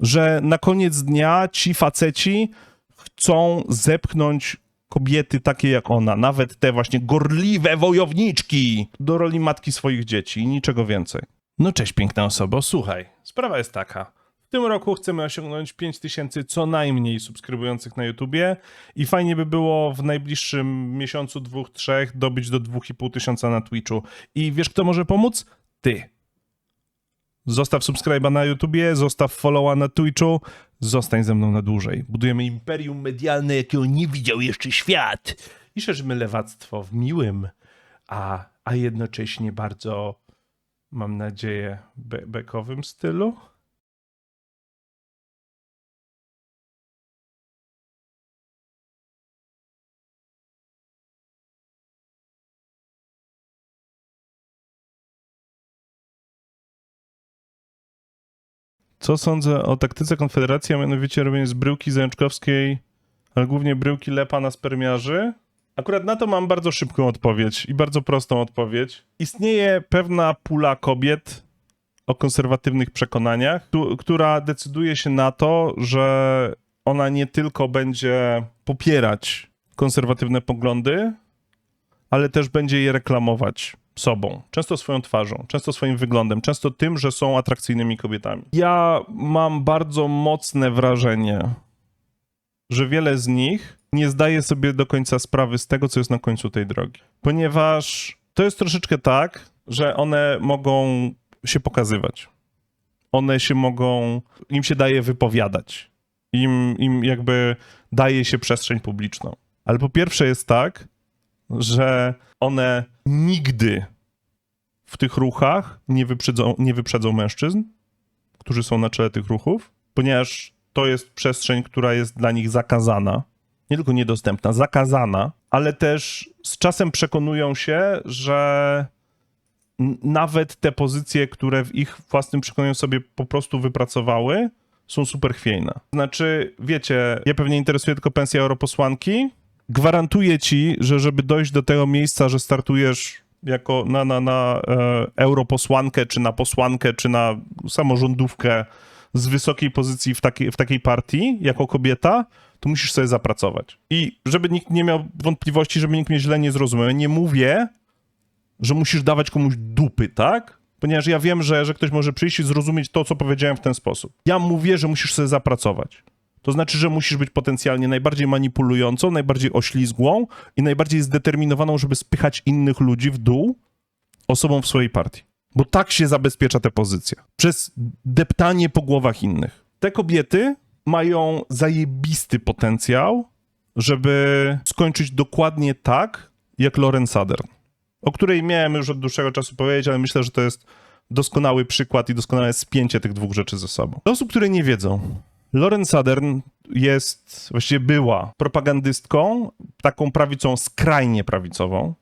że na koniec dnia ci faceci chcą zepchnąć kobiety takie jak ona, nawet te właśnie gorliwe wojowniczki, do roli matki swoich dzieci i niczego więcej. No cześć piękna osobo, słuchaj, sprawa jest taka. W tym roku chcemy osiągnąć 5000 co najmniej subskrybujących na YouTubie i fajnie by było w najbliższym miesiącu, dwóch, trzech dobić do 2,5 tysiąca na Twitchu. I wiesz kto może pomóc? Ty. Zostaw subskryba na YouTubie, zostaw followa na Twitchu, zostań ze mną na dłużej. Budujemy imperium medialne, jakiego nie widział jeszcze świat. I szerzymy lewactwo w miłym, a, a jednocześnie bardzo, mam nadzieję, be bekowym stylu. Co sądzę o taktyce Konfederacji, a mianowicie robienie z bryłki zajączkowskiej, ale głównie bryłki lepa na spermiarzy? Akurat na to mam bardzo szybką odpowiedź i bardzo prostą odpowiedź. Istnieje pewna pula kobiet o konserwatywnych przekonaniach, tu- która decyduje się na to, że ona nie tylko będzie popierać konserwatywne poglądy, ale też będzie je reklamować sobą, często swoją twarzą, często swoim wyglądem, często tym, że są atrakcyjnymi kobietami. Ja mam bardzo mocne wrażenie, że wiele z nich nie zdaje sobie do końca sprawy z tego, co jest na końcu tej drogi. Ponieważ to jest troszeczkę tak, że one mogą się pokazywać. One się mogą, im się daje wypowiadać. Im, im jakby daje się przestrzeń publiczną. Ale po pierwsze jest tak, że one nigdy w tych ruchach nie wyprzedzą, nie wyprzedzą mężczyzn, którzy są na czele tych ruchów, ponieważ to jest przestrzeń, która jest dla nich zakazana. Nie tylko niedostępna, zakazana, ale też z czasem przekonują się, że nawet te pozycje, które w ich własnym przekonaniu sobie po prostu wypracowały, są super chwiejne. Znaczy, wiecie, ja pewnie interesuje tylko pensja europosłanki. Gwarantuję ci, że żeby dojść do tego miejsca, że startujesz jako na, na, na e, europosłankę, czy na posłankę, czy na samorządówkę z wysokiej pozycji w takiej, w takiej partii, jako kobieta, to musisz sobie zapracować. I żeby nikt nie miał wątpliwości, żeby nikt mnie źle nie zrozumiał, nie mówię, że musisz dawać komuś dupy, tak? Ponieważ ja wiem, że, że ktoś może przyjść i zrozumieć to, co powiedziałem w ten sposób. Ja mówię, że musisz sobie zapracować. To znaczy, że musisz być potencjalnie najbardziej manipulującą, najbardziej oślizgłą i najbardziej zdeterminowaną, żeby spychać innych ludzi w dół osobą w swojej partii. Bo tak się zabezpiecza tę pozycję. Przez deptanie po głowach innych. Te kobiety mają zajebisty potencjał, żeby skończyć dokładnie tak, jak Lauren Southern o której miałem już od dłuższego czasu powiedzieć, ale myślę, że to jest doskonały przykład i doskonałe spięcie tych dwóch rzeczy ze sobą. Dla osób, które nie wiedzą, Lauren Southern jest, właściwie była propagandystką, taką prawicą skrajnie prawicową,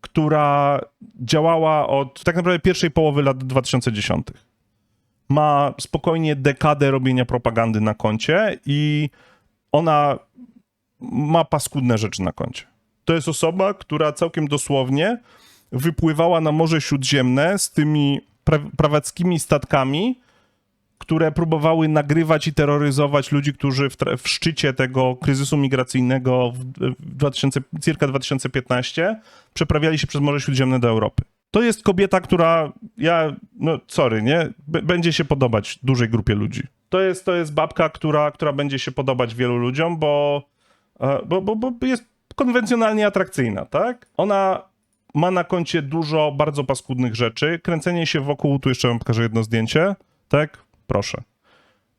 która działała od tak naprawdę pierwszej połowy lat 2010. Ma spokojnie dekadę robienia propagandy na koncie i ona ma paskudne rzeczy na koncie. To jest osoba, która całkiem dosłownie wypływała na Morze Śródziemne z tymi pra- prawackimi statkami, które próbowały nagrywać i terroryzować ludzi, którzy w, w szczycie tego kryzysu migracyjnego w, w 2000, circa 2015 przeprawiali się przez Morze Śródziemne do Europy. To jest kobieta, która, ja, no sorry, nie, B- będzie się podobać dużej grupie ludzi. To jest, to jest babka, która, która będzie się podobać wielu ludziom, bo, e, bo, bo, bo jest konwencjonalnie atrakcyjna, tak? Ona ma na koncie dużo bardzo paskudnych rzeczy. Kręcenie się wokół, tu jeszcze wam pokażę jedno zdjęcie, tak? Proszę.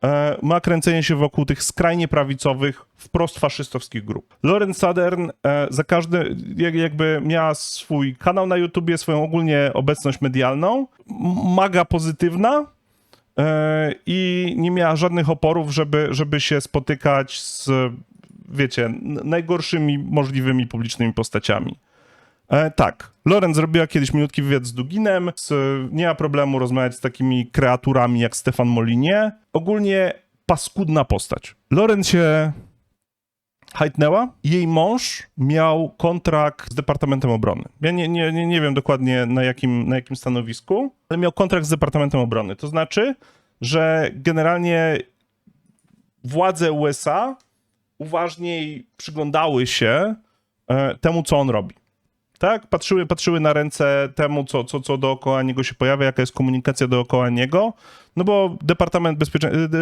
E, ma kręcenie się wokół tych skrajnie prawicowych, wprost faszystowskich grup. Lauren Southern e, za każdy, jak, jakby miała swój kanał na YouTubie, swoją ogólnie obecność medialną, maga pozytywna, e, i nie miała żadnych oporów, żeby, żeby się spotykać z, wiecie, najgorszymi możliwymi publicznymi postaciami. E, tak, Loren zrobiła kiedyś minutki wywiad z Duginem, z, nie ma problemu rozmawiać z takimi kreaturami jak Stefan Molinie. Ogólnie paskudna postać. Loren się hajtnęła. Jej mąż miał kontrakt z Departamentem Obrony. Ja nie, nie, nie, nie wiem dokładnie na jakim, na jakim stanowisku, ale miał kontrakt z Departamentem Obrony. To znaczy, że generalnie władze USA uważniej przyglądały się e, temu, co on robi. Tak? Patrzyły, patrzyły na ręce temu, co, co, co dookoła niego się pojawia, jaka jest komunikacja dookoła niego, no bo Departament Bezpieczeństwa,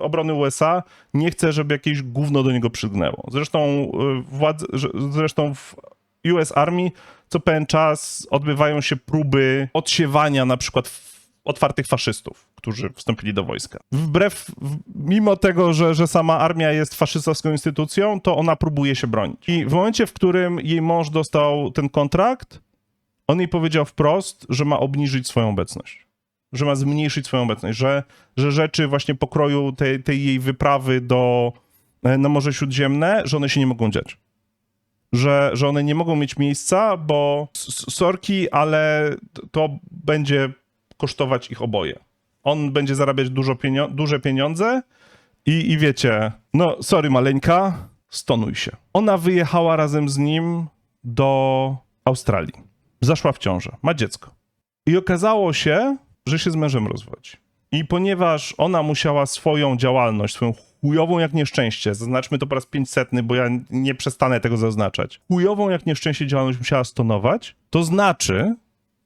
Obrony USA nie chce, żeby jakieś gówno do niego przygnęło. Zresztą, y, władze, że- zresztą w US Army co pewien czas odbywają się próby odsiewania na przykład otwartych faszystów, którzy wstąpili do wojska. Wbrew, mimo tego, że, że sama armia jest faszystowską instytucją, to ona próbuje się bronić. I w momencie, w którym jej mąż dostał ten kontrakt, on jej powiedział wprost, że ma obniżyć swoją obecność. Że ma zmniejszyć swoją obecność, że, że rzeczy właśnie pokroju tej, tej jej wyprawy do, e, na Morze Śródziemne, że one się nie mogą dziać. Że, że one nie mogą mieć miejsca, bo sorki, ale to będzie kosztować ich oboje. On będzie zarabiać dużo pienio- duże pieniądze i, i wiecie, no sorry maleńka, stonuj się. Ona wyjechała razem z nim do Australii. Zaszła w ciążę, ma dziecko. I okazało się, że się z mężem rozwodzi. I ponieważ ona musiała swoją działalność, swoją chujową jak nieszczęście, zaznaczmy to po raz 500, bo ja nie przestanę tego zaznaczać, chujową jak nieszczęście działalność musiała stonować, to znaczy,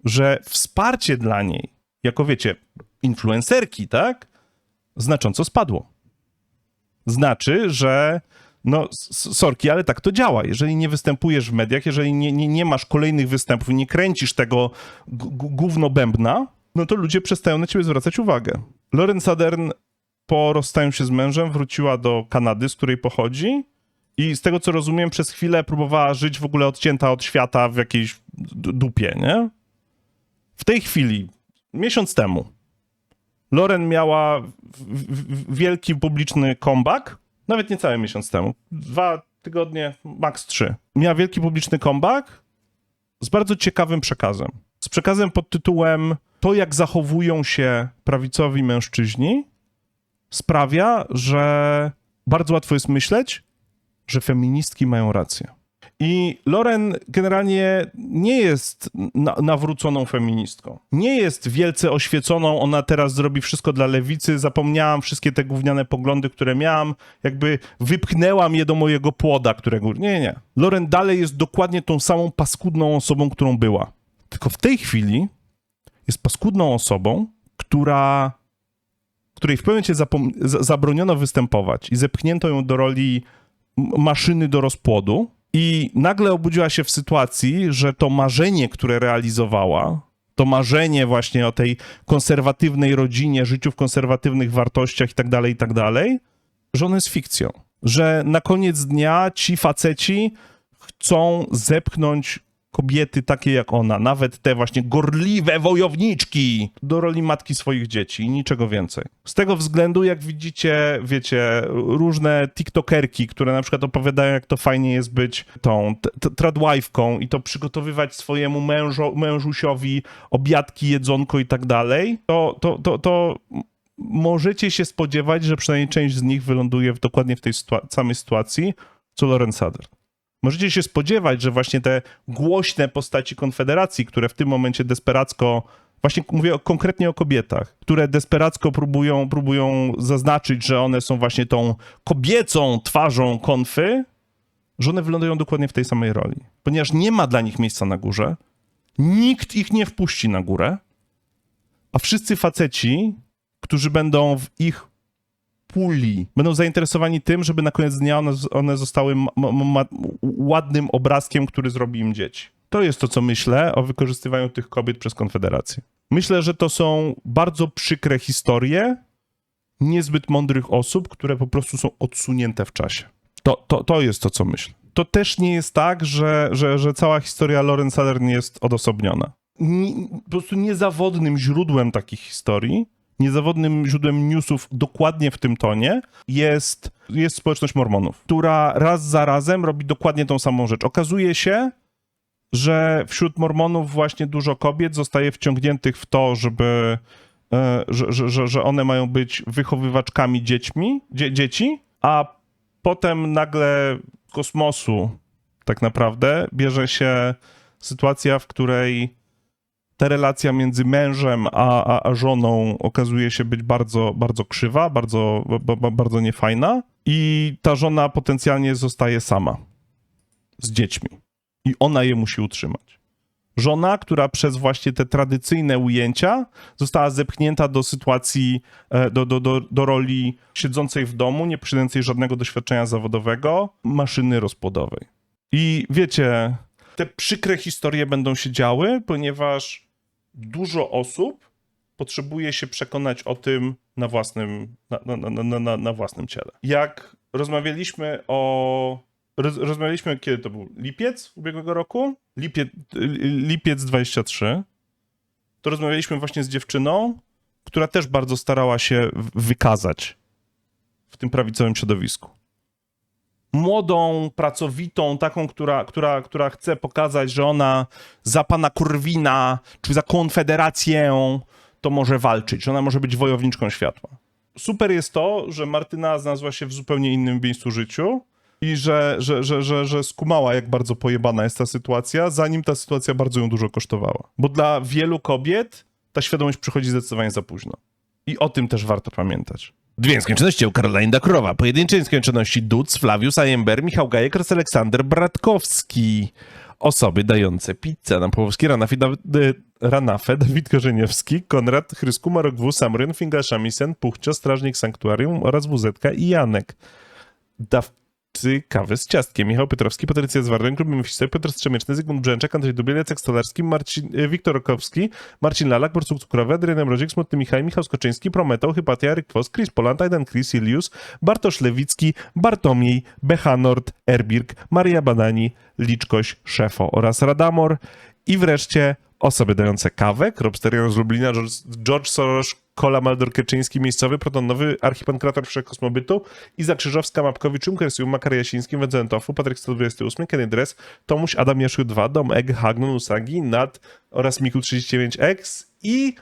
że wsparcie dla niej, jako wiecie, influencerki, tak, znacząco spadło. Znaczy, że no, sorki, ale tak to działa. Jeżeli nie występujesz w mediach, jeżeli nie, nie, nie masz kolejnych występów, nie kręcisz tego g- g- gówno bębna, no to ludzie przestają na ciebie zwracać uwagę. Lauren Southern po rozstaniu się z mężem wróciła do Kanady, z której pochodzi i z tego co rozumiem przez chwilę próbowała żyć w ogóle odcięta od świata w jakiejś dupie, nie? W tej chwili, miesiąc temu, Loren miała wielki publiczny comeback, nawet nie cały miesiąc temu, dwa tygodnie, maks trzy. Miała wielki publiczny comeback z bardzo ciekawym przekazem. Z przekazem pod tytułem To, jak zachowują się prawicowi mężczyźni, sprawia, że bardzo łatwo jest myśleć, że feministki mają rację. I Loren generalnie nie jest na, nawróconą feministką. Nie jest wielce oświeconą, ona teraz zrobi wszystko dla lewicy, zapomniałam wszystkie te gówniane poglądy, które miałam, jakby wypchnęłam je do mojego płoda, którego... Nie, nie. Loren dalej jest dokładnie tą samą paskudną osobą, którą była. Tylko w tej chwili jest paskudną osobą, która której w pewnym momencie zabroniono występować i zepchnięto ją do roli maszyny do rozpłodu i nagle obudziła się w sytuacji, że to marzenie, które realizowała, to marzenie właśnie o tej konserwatywnej rodzinie, życiu w konserwatywnych wartościach i tak dalej, i tak dalej, że ono jest fikcją. Że na koniec dnia ci faceci chcą zepchnąć kobiety takie jak ona, nawet te właśnie gorliwe wojowniczki, do roli matki swoich dzieci i niczego więcej. Z tego względu, jak widzicie, wiecie, różne tiktokerki, które na przykład opowiadają, jak to fajnie jest być tą t- t- tradwife'ką i to przygotowywać swojemu mężo, mężusiowi obiadki, jedzonko i tak dalej, to, to, to, to możecie się spodziewać, że przynajmniej część z nich wyląduje w, dokładnie w tej samej sytuacji, co Loren Sadler. Możecie się spodziewać, że właśnie te głośne postaci Konfederacji, które w tym momencie desperacko, właśnie mówię konkretnie o kobietach, które desperacko próbują, próbują zaznaczyć, że one są właśnie tą kobiecą twarzą konfy, że one wylądują dokładnie w tej samej roli. Ponieważ nie ma dla nich miejsca na górze, nikt ich nie wpuści na górę, a wszyscy faceci, którzy będą w ich puli, będą zainteresowani tym, żeby na koniec dnia one, one zostały ładnym obrazkiem, który zrobi im dzieci. To jest to, co myślę o wykorzystywaniu tych kobiet przez Konfederację. Myślę, że to są bardzo przykre historie niezbyt mądrych osób, które po prostu są odsunięte w czasie. To, to, to jest to, co myślę. To też nie jest tak, że, że, że cała historia Lauren Southern jest odosobniona. Ni- po prostu niezawodnym źródłem takich historii, niezawodnym źródłem newsów dokładnie w tym tonie jest, jest społeczność mormonów, która raz za razem robi dokładnie tą samą rzecz. Okazuje się, że wśród mormonów właśnie dużo kobiet zostaje wciągniętych w to, żeby, e, że, że, że, one mają być wychowywaczkami dziećmi, dzie, dzieci, a potem nagle kosmosu tak naprawdę bierze się sytuacja, w której ta relacja między mężem a, a, a żoną okazuje się być bardzo, bardzo krzywa, bardzo, ba, ba, bardzo niefajna i ta żona potencjalnie zostaje sama z dziećmi i ona je musi utrzymać. Żona, która przez właśnie te tradycyjne ujęcia została zepchnięta do sytuacji, e, do, do, do, do roli siedzącej w domu, nie posiadającej żadnego doświadczenia zawodowego, maszyny rozpłodowej. I wiecie, te przykre historie będą się działy, ponieważ dużo osób potrzebuje się przekonać o tym na własnym, na, na, na, na, na własnym ciele. Jak rozmawialiśmy o. Roz, rozmawialiśmy, kiedy to był? Lipiec ubiegłego roku? Lipiec, lipiec 23. To rozmawialiśmy właśnie z dziewczyną, która też bardzo starała się wykazać w tym prawicowym środowisku młodą, pracowitą, taką, która, która, która chce pokazać, że ona za pana Kurwina czy za Konfederację to może walczyć, że ona może być wojowniczką światła. Super jest to, że Martyna znalazła się w zupełnie innym miejscu życiu i że, że, że, że, że skumała, jak bardzo pojebana jest ta sytuacja, zanim ta sytuacja bardzo ją dużo kosztowała. Bo dla wielu kobiet ta świadomość przychodzi zdecydowanie za późno. I o tym też warto pamiętać. Dwie nieskończoności u Karolinda Królowa. Pojedyncze nieskończoności Duc, Flawius, Ajember, Michał Gajek oraz Aleksander Bratkowski. Osoby dające pizzę. Na Połowski, Ranafie, Dawid, Dawid Korzeniewski, Konrad Chrysku, Marok W, Samryn, Fingal Shamisen, Puchcio, Strażnik Sanktuarium oraz WZ i Janek. Dawcy kawy z ciastkiem. Michał Piotrowski, Patrycja Zwarden, Klub Mefisy, Piotr Strzemieczny, Zygmunt Brzęczek, Andrzej Dubielec, Jacek Stolarski, Marcin, e, Wiktor Rokowski, Marcin Lalak, Borsuk Cukrowy, Adrian Mrozik, Smutny Michał, Michał Skoczyński, Prometał, Hypatia, Eryk Fos, Chris Poland, Aidan Chris, Ilius, Bartosz Lewicki, Bartomiej, Bechanord, Erbirk, Maria Banani, Liczkoś, Szefo oraz Radamor i wreszcie osoby dające kawę, Kropsterian z Lublina, George, George Soros, Kola Maldor-Keczyński, miejscowy, protonowy, archipankrator wszechkosmobytu, Iza Krzyżowska, Mapkowicz, Umkersium, Makar Jasiński, Wędzentofu, Patryk 128, Kenny Dress, Tomuś, Adam Jaszu 2, Dom Egg, Hagnon, Usagi, Nat oraz Miku 39X i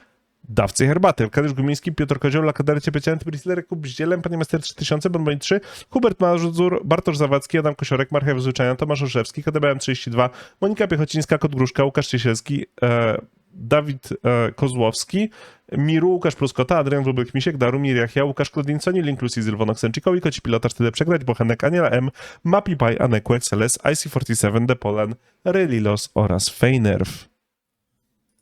Dawcy herbaty. Arkadiusz Gumiński, Piotr Kozioł, Lakadery Ciepeciany, Brisler, Jakub Bździelem, Panie Master 3000, Bonboni 3, Hubert Mazur, Bartosz Zawadzki, Adam Kosiorek, Marchew Zwyczajna, Tomasz Olszewski, KDBM 32, Monika Piechocińska, Kot Gruszka, Łukasz Ciesielski, e, Dawid e, Kozłowski, Miru, Łukasz Pluskota, Adrian Wróbel-Kmisiek, Darumir Jachia, Łukasz Klodinconi, Link Lucy, Zylwon Oksęcikowi, Koci Pilota, Tyle Przegrać, Bochenek, Aniela M, Mapipaj, Aneku, XLS, IC47, Depolen, Relilos oraz Feynerw.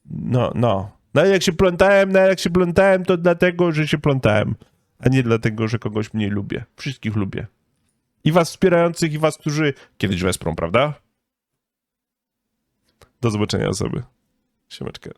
No, no. No jak się plątałem, no jak się plątałem, to dlatego, że się plątałem, a nie dlatego, że kogoś mniej lubię. Wszystkich lubię. I was wspierających, i was, którzy kiedyś wesprą, prawda? Do zobaczenia osoby. Siemeczkę.